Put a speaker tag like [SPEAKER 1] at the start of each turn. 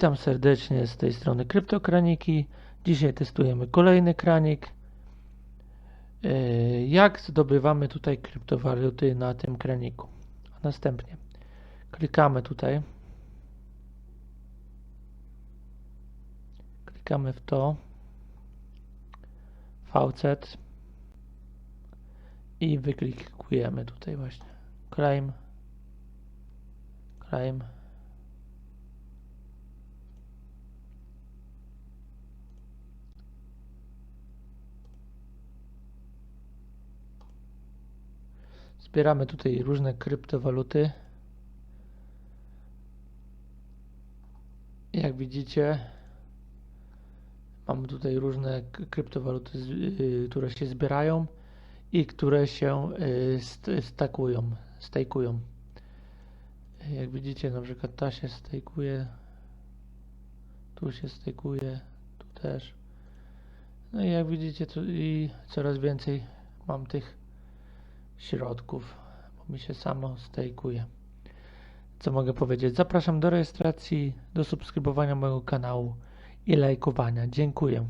[SPEAKER 1] Witam serdecznie z tej strony Kryptokraniki. Dzisiaj testujemy kolejny kranik. Yy, Jak zdobywamy tutaj kryptowaluty na tym kraniku? Następnie klikamy tutaj. Klikamy w to. VC i wyklikujemy tutaj właśnie. Claim. Claim. Zbieramy tutaj różne kryptowaluty. Jak widzicie, mamy tutaj różne kryptowaluty, y, które się zbierają i które się y, st- stakują, stejkują. Jak widzicie, na przykład ta się stejkuje, tu się stejkuje, tu też. No i jak widzicie, to i coraz więcej mam tych środków, bo mi się samo stejkuje. Co mogę powiedzieć? Zapraszam do rejestracji, do subskrybowania mojego kanału i lajkowania. Dziękuję.